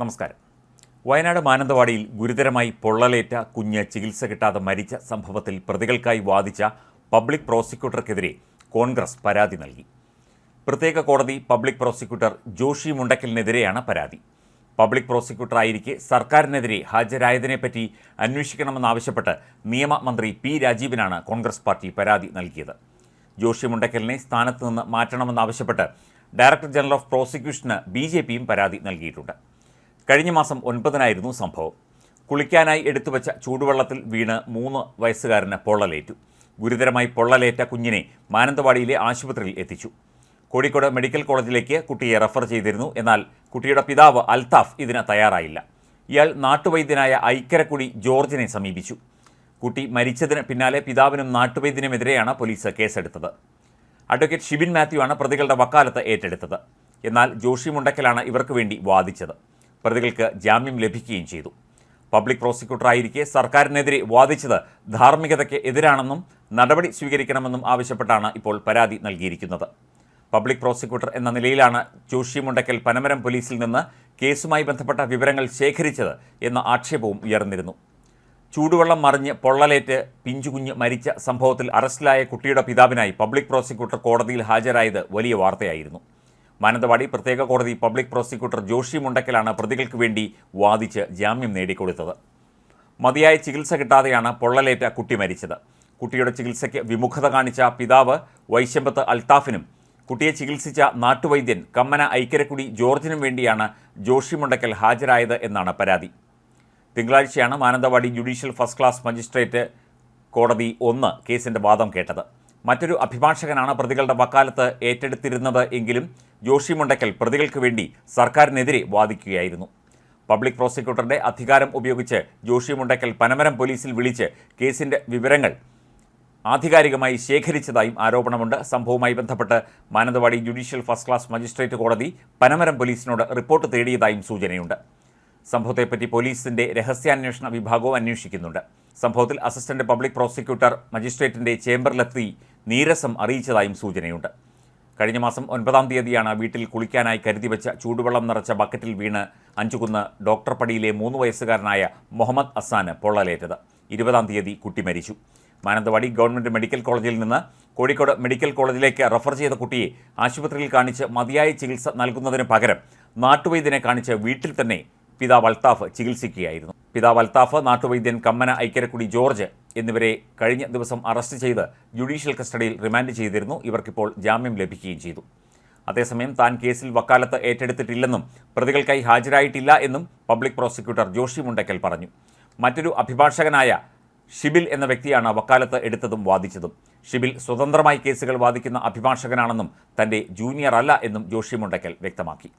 നമസ്കാരം. വയനാട് മാനന്തവാടിയിൽ ഗുരുതരമായി പൊള്ളലേറ്റ കുഞ്ഞ് ചികിത്സ കിട്ടാതെ മരിച്ച സംഭവത്തിൽ പ്രതികൾക്കായി വാദിച്ച പബ്ലിക് പ്രോസിക്യൂട്ടർക്കെതിരെ കോൺഗ്രസ് പരാതി നൽകി. പ്രത്യേക കോടതി പബ്ലിക് പ്രോസിക്യൂട്ടർ ജോഷി മുണ്ടക്കലിനെതിരെയാണ് പരാതി. പബ്ലിക് പ്രോസിക്യൂട്ടറായിരിക്കെ സർക്കാരിനെതിരെ ഹാജരായതിനെപ്പറ്റി അന്വേഷിക്കണമെന്നാവശ്യപ്പെട്ട് നിയമമന്ത്രി പി രാജീവിനാണ് കോൺഗ്രസ് പാർട്ടി പരാതി നൽകിയത്. ജോഷി മുണ്ടക്കലിനെ സ്ഥാനത്ത് നിന്ന് മാറ്റണമെന്നാവശ്യപ്പെട്ട് ഡയറക്ടർ ജനറൽ ഓഫ് പ്രോസിക്യൂഷന് ബി ജെ പിയും പരാതി നൽകിയിട്ടുണ്ട്. കഴിഞ്ഞ മാസം ഒൻപതിനായിരുന്നു സംഭവം. കുളിക്കാനായി എടുത്തുവച്ച ചൂടുവെള്ളത്തിൽ വീണ് മൂന്ന് വയസ്സുകാരന് പൊള്ളലേറ്റു. ഗുരുതരമായി പൊള്ളലേറ്റ കുഞ്ഞിനെ മാനന്തവാടിയിലെ ആശുപത്രിയിൽ എത്തിച്ചു. കോഴിക്കോട് മെഡിക്കൽ കോളേജിലേക്ക് കുട്ടിയെ റഫർ ചെയ്തിരുന്നു. എന്നാൽ കുട്ടിയുടെ പിതാവ് അൽതാഫ് ഇതിന് തയ്യാറായില്ല. ഇയാൾ നാട്ടുവൈദ്യനായ ഐക്കരക്കുടി ജോർജിനെ സമീപിച്ചു. കുട്ടി മരിച്ചതിന് പിന്നാലെ പിതാവിനും നാട്ടുവൈദ്യനുമെതിരെയാണ് പോലീസ് കേസെടുത്തത്. അഡ്വക്കേറ്റ് ഷിബിൻ മാത്യു ആണ് പ്രതികളുടെ വക്കാലത്ത് ഏറ്റെടുത്തത്. എന്നാൽ ജോഷി മുണ്ടക്കലാണ് ഇവർക്ക് വേണ്ടി വാദിച്ചത്. പ്രതികൾക്ക് ജാമ്യം ലഭിക്കുകയും ചെയ്തു. പബ്ലിക് പ്രോസിക്യൂട്ടറായിരിക്കെ സർക്കാരിനെതിരെ വാദിച്ചത് ധാർമ്മികതയ്ക്ക് എതിരാണെന്നും നടപടി സ്വീകരിക്കണമെന്നും ആവശ്യപ്പെട്ടാണ് ഇപ്പോൾ പരാതി നൽകിയിരിക്കുന്നത്. പബ്ലിക് പ്രോസിക്യൂട്ടർ എന്ന നിലയിലാണ് ജോഷി മുണ്ടക്കൽ പനമരം പോലീസിൽ നിന്ന് കേസുമായി ബന്ധപ്പെട്ട വിവരങ്ങൾ ശേഖരിച്ചത് എന്ന ആക്ഷേപവും ഉയർന്നിരുന്നു. ചൂടുവെള്ളം മറിഞ്ഞ് പൊള്ളലേറ്റ് പിഞ്ചുകുഞ്ഞ് മരിച്ച സംഭവത്തിൽ അറസ്റ്റിലായ കുട്ടിയുടെ പിതാവിനായി പബ്ലിക് പ്രോസിക്യൂട്ടർ കോടതിയിൽ ഹാജരായത് വലിയ വാർത്തയായിരുന്നു. മാനന്തവാടി പ്രത്യേക കോടതി പബ്ലിക് പ്രോസിക്യൂട്ടർ ജോഷി മുണ്ടക്കലാണ് പ്രതികൾക്ക് വേണ്ടി വാദിച്ച് ജാമ്യം നേടിക്കൊടുത്തത്. മതിയായ ചികിത്സ കിട്ടാതെയാണ് പൊള്ളലേറ്റ കുട്ടി മരിച്ചത്. കുട്ടിയുടെ ചികിത്സയ്ക്ക് വിമുഖത കാണിച്ച പിതാവ് വൈശമ്പത്ത് അൽത്താഫിനും കുട്ടിയെ ചികിത്സിച്ച നാട്ടുവൈദ്യൻ കമ്മന ഐക്കരക്കുടി ജോർജിനും വേണ്ടിയാണ് ജോഷി മുണ്ടക്കൽ ഹാജരായത് എന്നാണ് പരാതി. തിങ്കളാഴ്ചയാണ് Mananthavady judicial first class magistrate കോടതി ഒന്ന് കേസിന്റെ വാദം കേട്ടത്. മറ്റൊരു അഭിഭാഷകനാണ് പ്രതികളുടെ വക്കാലത്ത് ഏറ്റെടുത്തിരുന്നത് എങ്കിലും ജോഷി മുണ്ടക്കൽ പ്രതികൾക്ക് വേണ്ടി സർക്കാരിനെതിരെ വാദിക്കുകയായിരുന്നു. പബ്ലിക് പ്രോസിക്യൂട്ടറുടെ അധികാരം ഉപയോഗിച്ച് ജോഷി മുണ്ടക്കൽ പനമരം പോലീസിൽ വിളിച്ച് കേസിന്റെ വിവരങ്ങൾ ആധികാരികമായി ശേഖരിച്ചതായും ആരോപണമുണ്ട്. സംഭവവുമായി ബന്ധപ്പെട്ട് Mananthavady judicial first class magistrate കോടതി പനമരം പോലീസിനോട് റിപ്പോർട്ട് തേടിയതായും സൂചനയുണ്ട്. സംഭവത്തെപ്പറ്റി പോലീസിന്റെ രഹസ്യാന്വേഷണ വിഭാഗവും അന്വേഷിക്കുന്നുണ്ട്. സംഭവത്തിൽ അസിസ്റ്റന്റ് പബ്ലിക് പ്രോസിക്യൂട്ടർ മജിസ്ട്രേറ്റിന്റെ ചേംബറിലെത്തി നീരസം അറിയിച്ചതായും സൂചനയുണ്ട്. കഴിഞ്ഞ മാസം ഒൻപതാം തീയതിയാണ് വീട്ടിൽ കുളിക്കാനായി കരുതി വെച്ച ചൂടുവെള്ളം നിറച്ച ബക്കറ്റിൽ വീണ് അഞ്ചുകുന്ന് ഡോക്ടർ പടിയിലെ മൂന്ന് വയസ്സുകാരനായ മുഹമ്മദ് അസാന് പൊള്ളലേറ്റത്. ഇരുപതാം തീയതി കുട്ടി മരിച്ചു. മാനന്തവാടി ഗവൺമെന്റ് മെഡിക്കൽ കോളേജിൽ നിന്ന് കോഴിക്കോട് മെഡിക്കൽ കോളേജിലേക്ക് റഫർ ചെയ്ത കുട്ടിയെ ആശുപത്രിയിൽ കാണിച്ച് മതിയായ ചികിത്സ നൽകുന്നതിന് പകരം നാട്ടുവൈദ്യനെ കാണിച്ച് വീട്ടിൽ തന്നെ പിതാവ് അൽത്താഫ് ചികിത്സിക്കുകയായിരുന്നു. പിതാവ് അൽത്താഫ് നാട്ടുവൈദ്യൻ കമ്മന ഐക്കരക്കുടി ജോർജ് എന്നിവരെ കഴിഞ്ഞ ദിവസം അറസ്റ്റ് ചെയ്ത് ജുഡീഷ്യൽ കസ്റ്റഡിയിൽ റിമാൻഡ് ചെയ്തിരുന്നു. ഇവർക്കിപ്പോൾ ജാമ്യം ലഭിക്കുകയും ചെയ്തു. അതേസമയം താൻ കേസിൽ വക്കാലത്ത് ഏറ്റെടുത്തിട്ടില്ലെന്നും പ്രതികൾക്കായി ഹാജരായിട്ടില്ല എന്നും പബ്ലിക് പ്രോസിക്യൂട്ടർ ജോഷി മുണ്ടക്കൽ പറഞ്ഞു. മറ്റൊരു അഭിഭാഷകനായ ഷിബിൽ എന്ന വ്യക്തിയാണ് വക്കാലത്ത് എടുത്തതും വാദിച്ചതും. ഷിബിൽ സ്വതന്ത്രമായി കേസുകൾ വാദിക്കുന്ന അഭിഭാഷകനാണെന്നും തന്റെ ജൂനിയർ അല്ല എന്നും ജോഷി മുണ്ടക്കൽ വ്യക്തമാക്കി.